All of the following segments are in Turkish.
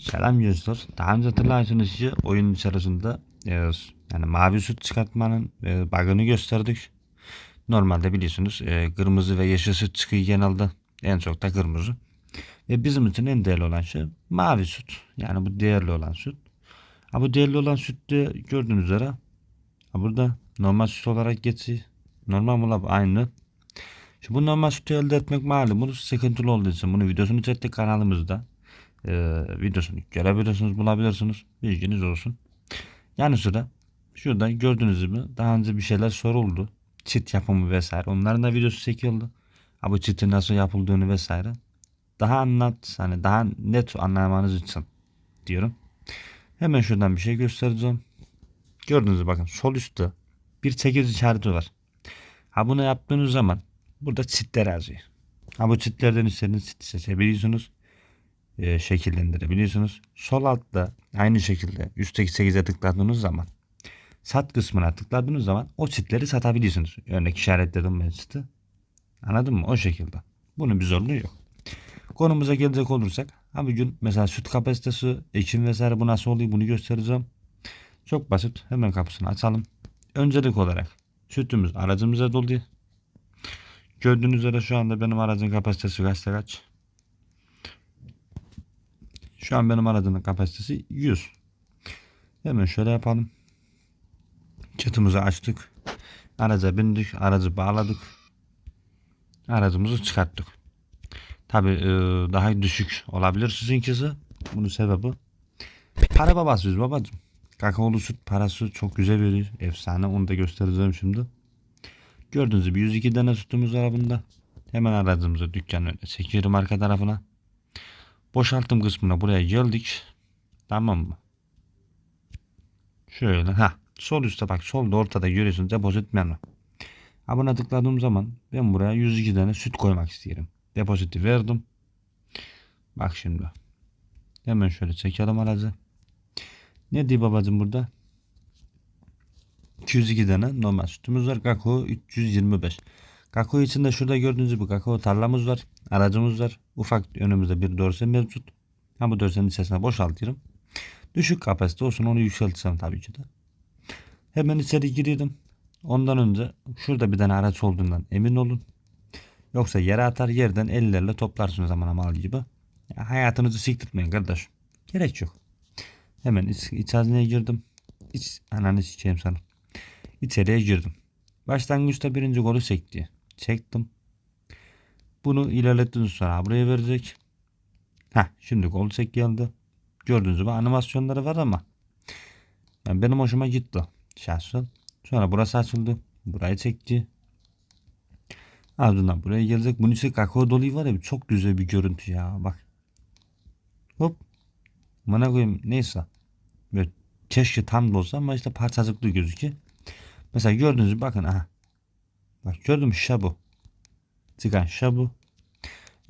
Selam gençler. Daha önce hatırlarsınız ki oyun içerisinde e, yani mavi süt çıkartmanın e, bug'ını gösterdik. Normalde biliyorsunuz e, kırmızı ve yeşil süt çıkıyor genelde. En çok da kırmızı. Ve bizim için en değerli olan şey mavi süt. Yani bu değerli olan süt. Ha bu değerli olan sütte gördüğünüz üzere ha burada normal süt olarak geçiyor. Normal mı la bu? Aynı. Şimdi bu normal sütü elde etmek malumunuz sıkıntılı olduğu için bunu videosunu çektik kanalımızda e, videosunu görebilirsiniz bulabilirsiniz bilginiz olsun. Yani sıra şurada gördüğünüz gibi daha önce bir şeyler soruldu. Çit yapımı vesaire. Onların da videosu çekildi. Ha bu çitin nasıl yapıldığını vesaire. Daha anlat hani daha net anlamanız için diyorum. Hemen şuradan bir şey göstereceğim. Gördüğünüz bakın sol üstte bir çekici işareti var. Ha bunu yaptığınız zaman burada çitler yazıyor. Ha bu çitlerden istediğiniz çiti seçebiliyorsunuz e, şekillendirebiliyorsunuz. Sol altta aynı şekilde üstteki 8'e tıkladığınız zaman sat kısmına tıkladığınız zaman o çitleri satabiliyorsunuz. Örnek işaretledim ben çiti. Anladın mı? O şekilde. Bunun bir zorluğu yok. Konumuza gelecek olursak ha bugün mesela süt kapasitesi, ekim vesaire bu nasıl oluyor bunu göstereceğim. Çok basit. Hemen kapısını açalım. Öncelik olarak sütümüz aracımıza doluyor. Gördüğünüz üzere şu anda benim aracın kapasitesi kaçta kaç? Şu an benim aracımın kapasitesi 100. Hemen şöyle yapalım. Çıtımızı açtık. Araca bindik. Aracı bağladık. Aracımızı çıkarttık. Tabi daha düşük olabilir sizinkisi. Bunun sebebi para babasıyız babacım. Kakaolu süt parası çok güzel veriyor. Efsane onu da göstereceğim şimdi. Gördüğünüz gibi 102 tane sütümüz var bunda. Hemen aracımızı dükkanın önüne çekiyorum arka tarafına. Boşaltım kısmına buraya geldik. Tamam mı? Şöyle ha sol üstte bak solda ortada görüyorsunuz depozit menü. Ha buna tıkladığım zaman ben buraya 102 tane süt koymak istiyorum. Depoziti verdim. Bak şimdi. Hemen şöyle çekelim aracı. Ne diyor babacım burada? 202 tane normal sütümüz var. Kakao 325. Kakao içinde şurada gördüğünüz gibi kakao tarlamız var. Aracımız var. Ufak önümüzde bir dorse mevcut. Ha bu dorsenin içerisine boşaltıyorum. Düşük kapasite olsun onu yükseltsem tabii ki de. Hemen içeri giriyorum. Ondan önce şurada bir tane araç olduğundan emin olun. Yoksa yere atar yerden ellerle toplarsınız zaman mal gibi. Ya hayatınızı siktirtmeyin kardeş. Gerek yok. Hemen iç, iç hazineye girdim. İç ananı sikeyim sana. İçeriye girdim. Başlangıçta birinci golü çekti. Çektim. Bunu ilerlettikten sonra buraya verecek. Ha şimdi gol çek geldi. Gördüğünüz gibi animasyonları var ama yani benim hoşuma gitti şahsen. Sonra burası açıldı. Burayı çekti. Ardından buraya gelecek. Bunun içi kakao dolu var ya çok güzel bir görüntü ya bak. Hop. Bana koyayım neyse. Böyle keşke tam da olsa ama işte parçacıklı gözüküyor. Mesela gördüğünüz gibi bakın aha. Bak gördün mü şabu. Çıkan şabu.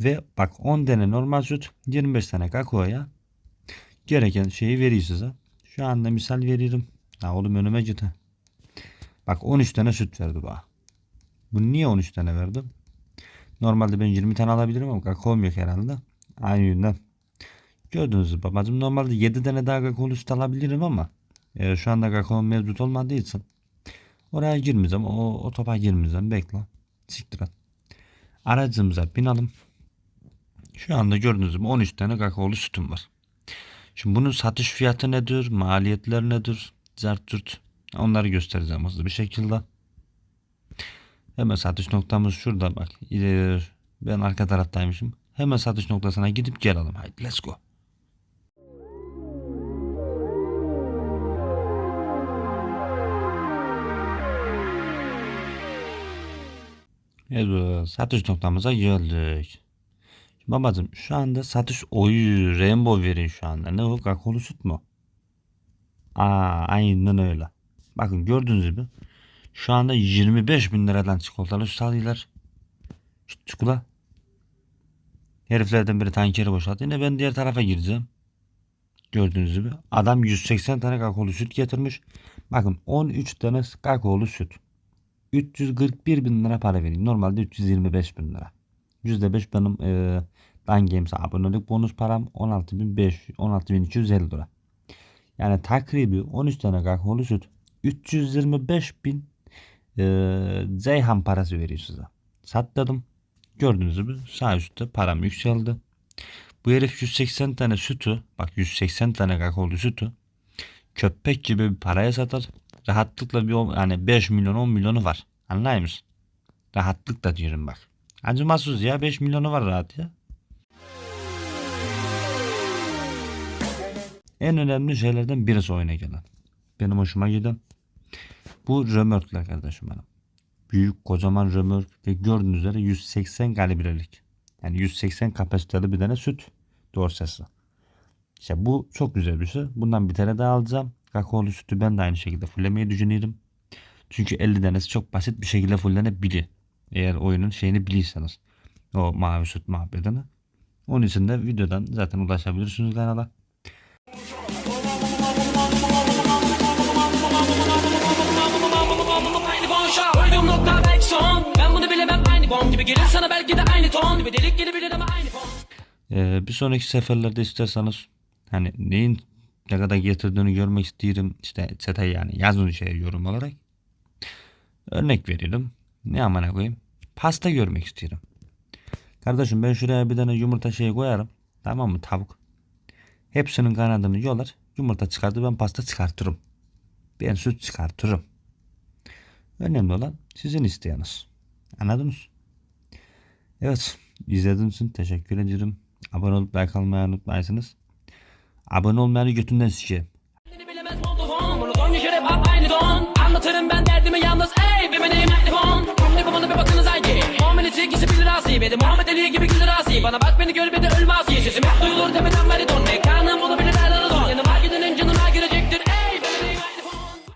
Ve bak 10 tane normal süt 25 tane kakaoya gereken şeyi veriyor size. Şu anda misal veririm. Ha oğlum önüme git. Bak 13 tane süt verdi bana. Bu niye 13 tane verdim? Normalde ben 20 tane alabilirim ama kakaom yok herhalde. Aynı yüzden. Gördünüz babacım normalde 7 tane daha kakaolu süt alabilirim ama e, şu anda kakaom mevcut olmadığı için oraya girmeyeceğim. O, o topa girmeyeceğim. Bekle. Siktir et. Aracımıza binelim. Şu anda gördüğünüz gibi 13 tane kakaolu sütüm var. Şimdi bunun satış fiyatı nedir? Maliyetler nedir? Zart Onları göstereceğim hızlı bir şekilde. Hemen satış noktamız şurada bak. Ben arka taraftaymışım. Hemen satış noktasına gidip gelelim. Haydi let's go. Evet, satış noktamıza geldik. Şimdi babacım şu anda satış oyu rainbow veriyor şu anda. Ne o kakaolu süt mü? Aa aynen öyle. Bakın gördüğünüz gibi şu anda 25 bin liradan çikolatalı süt alıyorlar. Şu çikolata. Heriflerden biri tankeri boşalttı. Yine ben diğer tarafa gireceğim. Gördüğünüz gibi adam 180 tane kakaolu süt getirmiş. Bakın 13 tane kakaolu süt. 341 bin lira para veriyor. Normalde 325 bin lira. %5 benim e, Dan Games'e abonelik bonus param 16.500 16.250 lira. Yani takribi 13 tane kakaolu süt 325 bin e, Zeyhan parası veriyor size. Satladım. Gördüğünüz gibi sağ üstte param yükseldi. Bu herif 180 tane sütü bak 180 tane kakaolu sütü köpek gibi bir paraya satar. Rahatlıkla bir yani 5 milyon 10 milyonu var. Anlay mısın? Rahatlıkla diyorum bak. Acımasız ya 5 milyonu var rahat ya. En önemli şeylerden birisi oyuna gelen. Benim hoşuma giden. Bu römörkler kardeşim benim. Büyük kocaman römörk ve gördüğünüz üzere 180 kalibrelik. Yani 180 kapasiteli bir tane süt dorsesi. İşte bu çok güzel bir şey. Bundan bir tane daha alacağım. Kakaolu sütü ben de aynı şekilde fullemeyi düşünüyorum. Çünkü 50 tanesi çok basit bir şekilde fullenebilir. Eğer oyunun şeyini bilirseniz. O mavi süt muhabbetini. Onun için de videodan zaten ulaşabilirsiniz kanala. Ee, bir sonraki seferlerde isterseniz hani neyin ne kadar getirdiğini görmek isterim. İşte çete yani yazın şey yorum olarak. Örnek verelim. Ne amına koyayım? Pasta görmek istiyorum. Kardeşim ben şuraya bir tane yumurta şeyi koyarım. Tamam mı tavuk? Hepsinin kanadını yolar. Yumurta çıkardı ben pasta çıkartırım. Ben süt çıkartırım. Önemli olan sizin isteğiniz. Anladınız? Evet. izlediğiniz için teşekkür ederim. Abone olup like almayı unutmayasınız. Abone olmayanı götünden sikeyim. Bana bak beni gör bir de